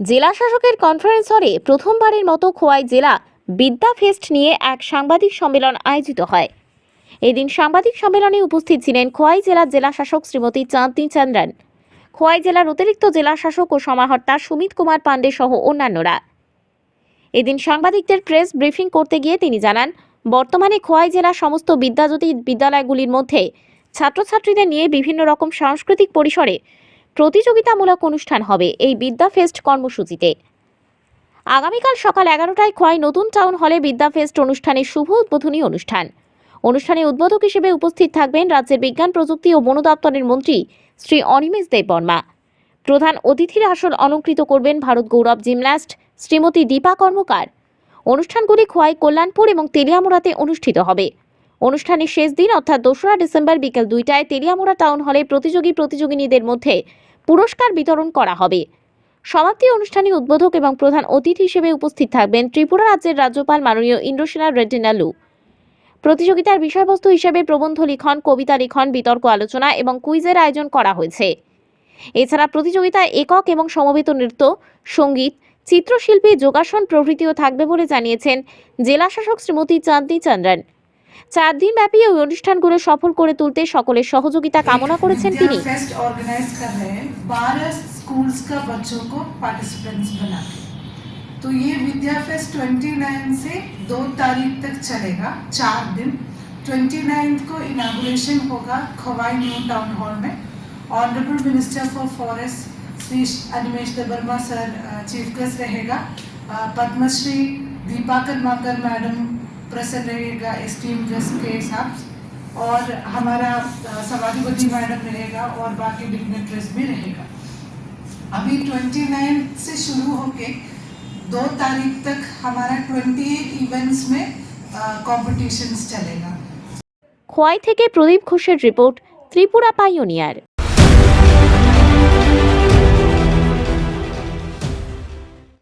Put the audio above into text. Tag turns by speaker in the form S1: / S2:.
S1: জেলা শাসকের কনফারেন্স হলে প্রথমবারের মতো খোয়াই জেলা বিদ্যা ফেস্ট নিয়ে এক সাংবাদিক সম্মেলন আয়োজিত হয়। এদিন সাংবাদিক সম্মেলনে উপস্থিত ছিলেন খোয়াই জেলার জেলা শাসক শ্রীমতী চাঁদনি চন্দ্রন। খোয়াই জেলার অতিরিক্ত জেলা শাসক ও সমাহর্তা সুমিত কুমার পাণ্ডে সহ অন্যান্যরা। এদিন সাংবাদিকদের প্রেস ব্রিফিং করতে গিয়ে তিনি জানান, বর্তমানে খোয়াই জেলার সমস্ত বিদ্যাজ্যোতি বিদ্যালয়গুলির মধ্যে ছাত্রছাত্রীদের নিয়ে বিভিন্ন রকম সাংস্কৃতিক পরিসরে প্রতিযোগিতামূলক অনুষ্ঠান হবে এই বিদ্যা ফেস্ট কর্মসূচিতে। আগামীকাল সকাল এগারোটায় খোয়াই নতুন টাউন হলে বিদ্যা ফেস্ট অনুষ্ঠানের শুভ উদ্বোধনী অনুষ্ঠান। অনুষ্ঠানে উদ্বোধক হিসেবে উপস্থিত থাকবেন রাজ্যের বিজ্ঞান, প্রযুক্তি ও বন দপ্তরের মন্ত্রী শ্রী অনিমেষ দেববর্মা প্রধান অতিথির আসন অলঙ্কৃত করবেন ভারত গৌরব জিমন্যাস্ট শ্রীমতী দীপা কর্মকার। অনুষ্ঠানগুলি খোয়াই কল্যাণপুর এবং তেলিয়ামুড়াতে অনুষ্ঠিত হবে। অনুষ্ঠানের শেষ দিন, অর্থাৎ দোসরা ডিসেম্বর বিকেল দুইটায় তেলিয়ামুড়া টাউন হলে প্রতিযোগী প্রতিযোগিনীদের মধ্যে পুরস্কার বিতরণ করা হবে। সমাপ্তি অনুষ্ঠানে উদ্বোধক এবং প্রধান অতিথি হিসেবে উপস্থিত থাকবেন ত্রিপুরা রাজ্যের রাজ্যপাল মাননীয় ইন্দ্রসেনা রেড্ডি নালু প্রতিযোগিতার বিষয়বস্তু হিসেবে প্রবন্ধ লিখন, কবিতা লিখন, বিতর্ক আলোচনা এবং কুইজের আয়োজন করা হয়েছে। এছাড়া প্রতিযোগিতায় একক এবং সমবেত নৃত্য, সংগীত, চিত্রশিল্পী, যোগাসন প্রভৃতিও থাকবে বলে জানিয়েছেন জেলাশাসক শ্রীমতী চাঁদনি চন্দ্রন। চার দিনব্যাপী ওই অনুষ্ঠানগুলো সফল করে তুলতে সকলের সহযোগিতা কামনা করেছেন তিনি
S2: फेस्ट ऑर्गेनाइज कर रहे हैं बारह स्कूल्स का बच्चों को पार्टिसिपेंट्स बना के तो ये विद्या फेस्ट 29 से 2 तारीख तक चलेगा चार दिन 29 को इनागुरेशन होगा खवाई न्यू टाउन हॉल में honourable minister for forest Shri Animesh Debbarma sir chief guest रहेगा अ, पद्मश्री दीपाकर माकर मैडम प्रेजेंट रहेगा एस्टीम गेस्ट के हिसाब से और हमारा अ, समाधिपति मैडम रहेगा और बाकी डिग्नेटरीज भी रहेगा अभी 29 से शुरू होके दो तारीख तक हमारा 28 इवेंट्स में कॉम्पिटिशन्स चलेगा
S1: খোয়াই থেকে প্রদীপ ঘোষের রিপোর্ট ত্রিপুরা পাইওনিয়ার